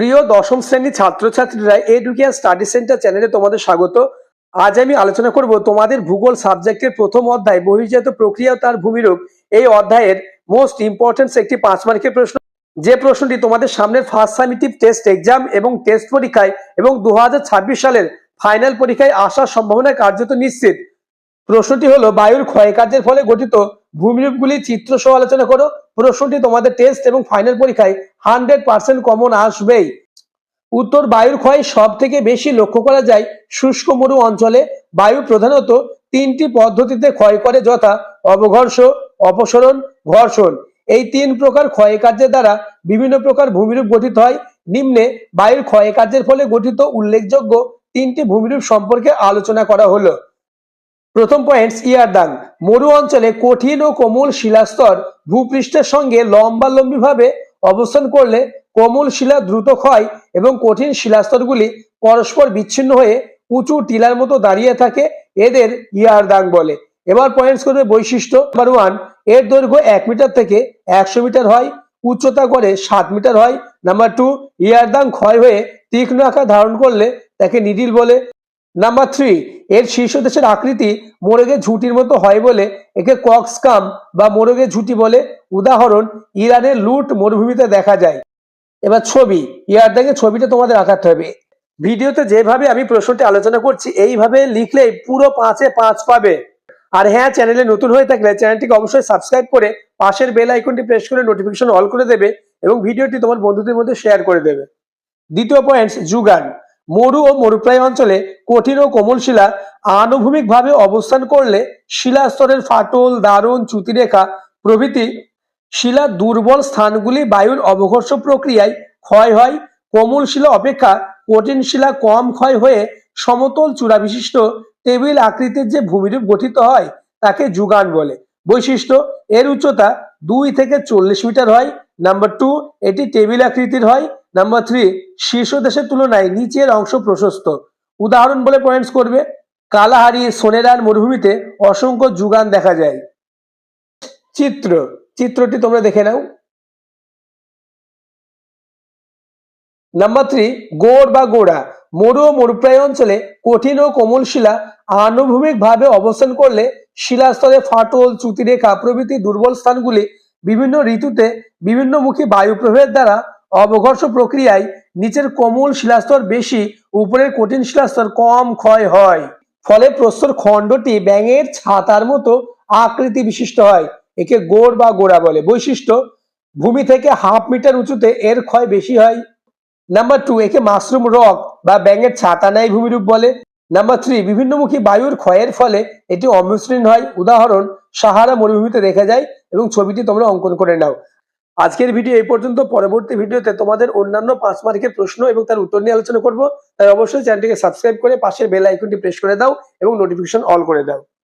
প্রিয় দশম শ্রেণির ছাত্রছাত্রীরা এডুকেয়ার স্টাডি সেন্টার চ্যানেলে তোমাদের স্বাগত। আজ আমি আলোচনা করব তোমাদের ভূগোল সাবজেক্টের প্রথম অধ্যায়, বহির্জাত প্রক্রিয়া তার ভূমিরূপ। এই অধ্যায়ের মোস্ট ইম্পর্টেন্ট একটি পাঁচ মার্কের প্রশ্ন। যে প্রশ্নটি তোমাদের সামনের ফার্স্ট সামিটিভ টেস্ট এক্সাম এবং টেস্ট পরীক্ষায় এবং দু হাজার ছাব্বিশ সালের ফাইনাল পরীক্ষায় আসার সম্ভাবনা কার্যত নিশ্চিত। প্রশ্নটি হলো, বায়ুর ক্ষয়কার্যের ফলে গঠিত ভূমিরূপগুলি চিত্র সহ আলোচনা করো। প্রশ্নটি তোমাদের টেস্ট এবং ফাইনাল পরীক্ষায় হান্ড্রেড পার্সেন্ট কমন আসবেই। উত্তর বায়ুর ক্ষয় সব থেকে বেশি লক্ষ্য করা যায় শুষ্ক মরু অঞ্চলে। বায়ু প্রধানত তিনটি পদ্ধতিতে ক্ষয় করে, যথা অবঘর্ষ, অপসরণ, ঘর্ষণ। এই তিন প্রকার ক্ষয়কার্যের দ্বারা বিভিন্ন প্রকার ভূমিরূপ গঠিত হয়। নিম্নে বায়ুর ক্ষয়কার্যের ফলে গঠিত উল্লেখযোগ্য তিনটি ভূমিরূপ সম্পর্কে আলোচনা করা হলো। প্রথম পয়েন্টস ইয়ারদাং। মরু অঞ্চলে কঠিন ও কোমল শিলাস্তর ভূপৃষ্ঠের সঙ্গে লম্বালম্বিভাবে অবস্থান করলে কোমল শিলা দ্রুত ক্ষয় এবং কঠিন শিলাস্তরগুলি পরস্পর বিচ্ছিন্ন হয়ে উঁচু টিলার মতো দাঁড়িয়ে থাকে, এদের ইয়ারদাং বলে। এবার পয়েন্টস করবে বৈশিষ্ট্য নাম্বার ওয়ানের দৈর্ঘ্য এক মিটার থেকে একশো মিটার হয়, উচ্চতা করে সাত মিটার হয়। নাম্বার টু ইয়ারদাং ক্ষয় হয়ে তীক্ষ্ণ আকার ধারণ করলে তাকে নিডিল বলে। নাম্বার থ্রি এর শীর্ষদেশের আকৃতি মোরগে ঝুঁটির মতো হয় বলে একে কক্সকাম বা মোরগে ঝুঁটি বলে উদাহরণ ইরানের লুট মরুভূমিতে দেখা যায়। এবার ছবি ইয়ার দেখে ছবিটা তোমাদের আঁকাতে হবে। ভিডিওতে যেভাবে আমি প্রশ্নটি আলোচনা করছি, এইভাবে লিখলেই পুরো পাঁচে পাঁচ পাবে। আর হ্যাঁ চ্যানেলে নতুন হয়ে থাকলে চ্যানেলটিকে অবশ্যই সাবস্ক্রাইব করে পাশের বেল আইকনটি প্রেস করে নোটিফিকেশন অল করে দেবে এবং ভিডিওটি তোমার বন্ধুদের মধ্যে শেয়ার করে দেবে। দ্বিতীয় পয়েন্ট যুগান। মরু ও মরুপ্রায় অঞ্চলে কঠিন ও কোমল শিলা আনুভূমিকভাবে অবস্থান করলে শিলাস্তরের ফাটল, দারুণ চ্যুতিরেখা প্রভৃতি শিলা দুর্বল স্থানগুলি বায়ুর অবঘর্ষ প্রক্রিয়ায় ক্ষয় হয়। কোমল শিলা অপেক্ষা কঠিন শিলা কম ক্ষয় হয়ে সমতল চূড়া বিশিষ্ট টেবিল আকৃতির যে ভূমিরূপ গঠিত হয়, তাকে যুগান বলে। বৈশিষ্ট্য, এর উচ্চতা দুই থেকে চল্লিশ মিটার হয়। নাম্বার টু, এটি টেবিল আকৃতির হয়। নাম্বার থ্রি শীর্ষ দেশের তুলনায় নিচের অংশ প্রশস্ত। উদাহরণ বলে পয়েন্টস করবে, কালাহারি সোনেরার মরুভূমিতে অসংখ্য যুগান দেখা যায়। চিত্র, চিত্রটি তোমরা দেখে নাও। নাম্বার থ্রি গোড় বা গোড়া, মরু ও মরুপ্রায় অঞ্চলে কঠিন ও কোমল শিলা আনুভূমিক ভাবে অবস্থান করলে শিলাস্তরে ফাটল চ্যুতিরেখা প্রভৃতি দুর্বল স্থানগুলি বিভিন্ন ঋতুতে বিভিন্নমুখী বায়ু প্রবাহের দ্বারা অবঘর্ষ প্রক্রিয়ায় নিচের কোমল শিলাস্তর বেশি, উপরের কঠিন শিলাস্তর কম ক্ষয় হয়। ফলে প্রস্তর খণ্ডটি ব্যাঙের ছাতার মতো আকৃতি বিশিষ্ট হয়, একে গোড় বা গোড়া বলে। বৈশিষ্ট্য, ভূমি থেকে হাফ মিটার উঁচুতে এর ক্ষয় বেশি হয়। নাম্বার টু, একে মাশরুম রক বা ব্যাঙের ছাতা ন্যায় ভূমিরূপ বলে। নাম্বার থ্রি, বিভিন্নমুখী বায়ুর ক্ষয়ের ফলে এটি অমসৃণ হয়। উদাহরণ, সাহারা মরুভূমিতে দেখা যায় এবং ছবিটি তোমরা অঙ্কন করে নাও। আজকের ভিডিও এই পর্যন্ত। পরবর্তী ভিডিওতে তোমাদের অন্যান্য পাঁচ মার্কের প্রশ্ন এবং তার উত্তর নিয়ে আলোচনা করব। তাই অবশ্যই চ্যানেলটিকে সাবস্ক্রাইব করে পাশের বেল আইকনটি প্রেস করে দাও এবং নোটিফিকেশন অল করে দাও।